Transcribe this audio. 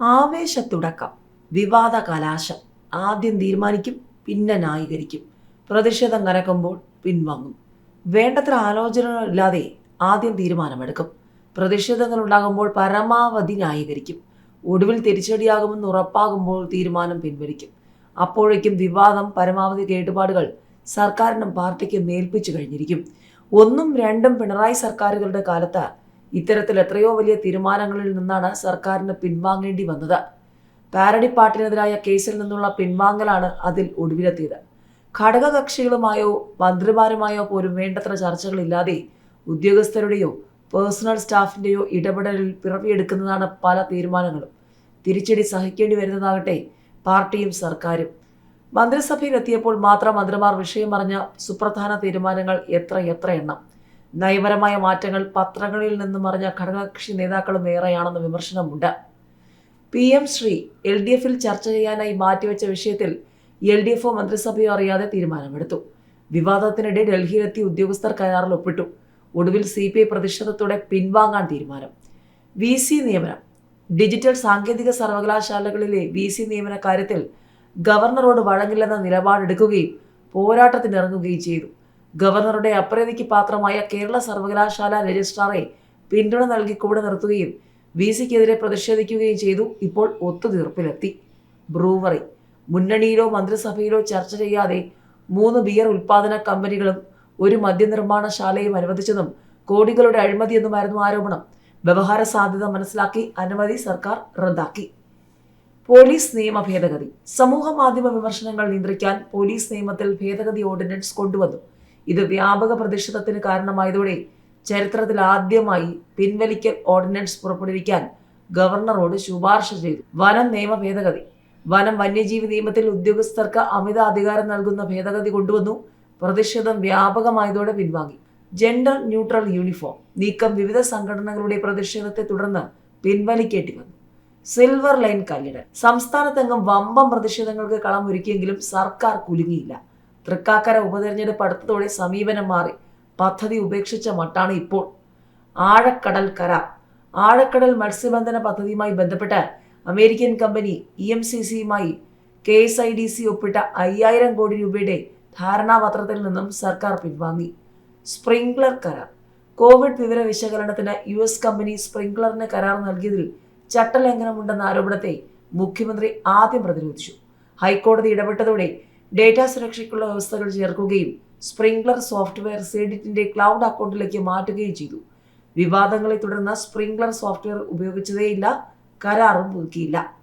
ആവേശത്തുടക്കം. വിവാദ കലാശം ആദ്യം തീരുമാനിക്കും പിന്നെ ന്യായീകരിക്കും. പ്രതിഷേധം കനക്കുമ്പോൾ പിൻവാങ്ങും. വേണ്ടത്ര ആലോചനകളില്ലാതെ ആദ്യം തീരുമാനമെടുക്കും. പ്രതിഷേധങ്ങൾ ഉണ്ടാകുമ്പോൾ പരമാവധി ന്യായീകരിക്കും. ഒടുവിൽ തിരിച്ചടിയാകുമെന്ന് ഉറപ്പാകുമ്പോൾ തീരുമാനം പിൻവലിക്കും. അപ്പോഴേക്കും വിവാദം പരമാവധി കേടുപാടുകൾ സർക്കാരിനും പാർട്ടിക്കും ഏൽപ്പിച്ചു കഴിഞ്ഞിരിക്കും. ഒന്നും രണ്ടും പിണറായി സർക്കാരുകളുടെ കാലത്ത് ഇത്തരത്തിൽ എത്രയോ വലിയ തീരുമാനങ്ങളിൽ നിന്നാണ് സർക്കാരിന് പിൻവാങ്ങേണ്ടി വന്നത്. പാരഡിപ്പാട്ടിനെതിരായ കേസിൽ നിന്നുള്ള പിൻവാങ്ങലാണ് അതിൽ ഒടുവിലെത്തിയത്. ഘടകകക്ഷികളുമായോ മന്ത്രിമാരുമായോ പോലും വേണ്ടത്ര ചർച്ചകളില്ലാതെ ഉദ്യോഗസ്ഥരുടെയോ പേഴ്സണൽ സ്റ്റാഫിന്റെയോ ഇടപെടലിൽ പിറവിയെടുക്കുന്നതാണ് പല തീരുമാനങ്ങളും. തിരിച്ചടി സഹിക്കേണ്ടി വരുന്നതാകട്ടെ പാർട്ടിയും സർക്കാരും. മന്ത്രിസഭയിലെത്തിയപ്പോൾ മാത്രം മന്ത്രിമാർ വിഷയം അറിഞ്ഞ സുപ്രധാന തീരുമാനങ്ങൾ എത്ര എത്ര എണ്ണം. നയപരമായ മാറ്റങ്ങൾ പത്രങ്ങളിൽ നിന്നും അറിഞ്ഞ ഘടകകക്ഷി നേതാക്കളും ഏറെയാണെന്ന് വിമർശനമുണ്ട്. P M Shri L D എഫിൽ ചർച്ച ചെയ്യാനായി മാറ്റിവെച്ച വിഷയത്തിൽ എൽ ഡി എഫോ മന്ത്രിസഭയോ അറിയാതെ തീരുമാനമെടുത്തു. വിവാദത്തിനിടെ ഡൽഹിയിലെത്തി ഉദ്യോഗസ്ഥർ കരാറിൽ ഒപ്പിട്ടു ഒടുവിൽ സി പി ഐ പ്രതിഷേധത്തോടെ പിൻവാങ്ങാൻ തീരുമാനം. വി സി നിയമനം. ഡിജിറ്റൽ സാങ്കേതിക സർവകലാശാലകളിലെ വി സി നിയമന കാര്യത്തിൽ ഗവർണറോട് വഴങ്ങില്ലെന്ന നിലപാടെടുക്കുകയും പോരാട്ടത്തിനിറങ്ങുകയും ചെയ്തു. ഗവർണറുടെ അപ്രീതിക്ക് പാത്രമായ കേരള സർവകലാശാല രജിസ്ട്രാറെ പിന്തുണ നൽകി കൂടെ നിർത്തുകയും വി സിക്കെതിരെ പ്രതിഷേധിക്കുകയും ചെയ്തു. ഇപ്പോൾ ഒത്തുതീർപ്പിലെത്തി. ബ്രൂവറി. മുന്നണിയിലോ മന്ത്രിസഭയിലോ ചർച്ച ചെയ്യാതെ മൂന്ന് ബിയർ ഉൽപാദന കമ്പനികളും ഒരു മദ്യനിർമ്മാണശാലയും അനുവദിച്ചതും കോടികളുടെ അഴിമതി അഴിമതിയെന്നുമായിരുന്നു ആരോപണം. വ്യവഹാര സാധ്യത മനസ്സിലാക്കി അനുമതി സർക്കാർ റദ്ദാക്കി. പോലീസ് നിയമ ഭേദഗതി. സമൂഹ മാധ്യമ വിമർശനങ്ങൾ നിയന്ത്രിക്കാൻ പോലീസ് നിയമത്തിൽ ഭേദഗതി ഓർഡിനൻസ് കൊണ്ടുവന്നു. ഇത് വ്യാപക പ്രതിഷേധത്തിന് കാരണമായതോടെ ചരിത്രത്തിൽ ആദ്യമായി പിൻവലിക്കൽ ഓർഡിനൻസ് പുറപ്പെടുവിക്കാൻ ഗവർണറോട് ശുപാർശ ചെയ്തു. വനം നിയമ ഭേദഗതി. വനം വന്യജീവി നിയമത്തിൽ ഉദ്യോഗസ്ഥർക്ക് അമിത അധികാരം നൽകുന്ന ഭേദഗതി കൊണ്ടുവന്നു. പ്രതിഷേധം വ്യാപകമായതോടെ പിൻവാങ്ങി. ജെൻഡർ ന്യൂട്രൽ യൂണിഫോം നീക്കം വിവിധ സംഘടനകളുടെ പ്രതിഷേധത്തെ തുടർന്ന് പിൻവലിക്കേണ്ടി വന്നു. Silver line കല്ലിടൽ. സംസ്ഥാനത്തെങ്ങും വമ്പം പ്രതിഷേധങ്ങൾക്ക് കളം ഒരുക്കിയെങ്കിലും സർക്കാർ കുലുങ്ങിയില്ല. തൃക്കാക്കര ഉപതെരഞ്ഞെടുപ്പ് അടുത്തതോടെ സമീപനം മാറി. പദ്ധതി ഉപേക്ഷിച്ച മട്ടാണ് ഇപ്പോൾ. ആഴക്കടൽ കരാർ ആഴക്കടൽ മത്സ്യബന്ധന പദ്ധതിയുമായി ബന്ധപ്പെട്ട് American company E M C സിയുമായി K S I D C ഒപ്പിട്ട അയ്യായിരം കോടി രൂപയുടെ ധാരണാപത്രത്തിൽ നിന്നും സർക്കാർ പിൻവാങ്ങി. സ്പ്രിംഗ്ലർ കരാർ കോവിഡ് വിവര വിശകലനത്തിന് യു എസ് കമ്പനി സ്പ്രിംഗ്ലറിന് കരാർ നൽകിയതിൽ ചട്ടലംഘനമുണ്ടെന്ന ആരോപണത്തെ മുഖ്യമന്ത്രി ആദ്യം പ്രതിരോധിച്ചു. ഹൈക്കോടതി ഇടപെട്ടതോടെ ഡേറ്റാ സുരക്ഷയ്ക്കുള്ള വ്യവസ്ഥകൾ ചേർക്കുകയും സ്പ്രിംഗ്ലർ സോഫ്റ്റ്വെയർ സേഡിറ്റിന്റെ ക്ലൗഡ് അക്കൗണ്ടിലേക്ക് മാറ്റുകയും ചെയ്തു. വിവാദങ്ങളെ തുടർന്ന് സ്പ്രിംഗ്ലർ സോഫ്റ്റ്വെയർ ഉപയോഗിച്ചതേയില്ല കരാറും പുതുക്കിയില്ല.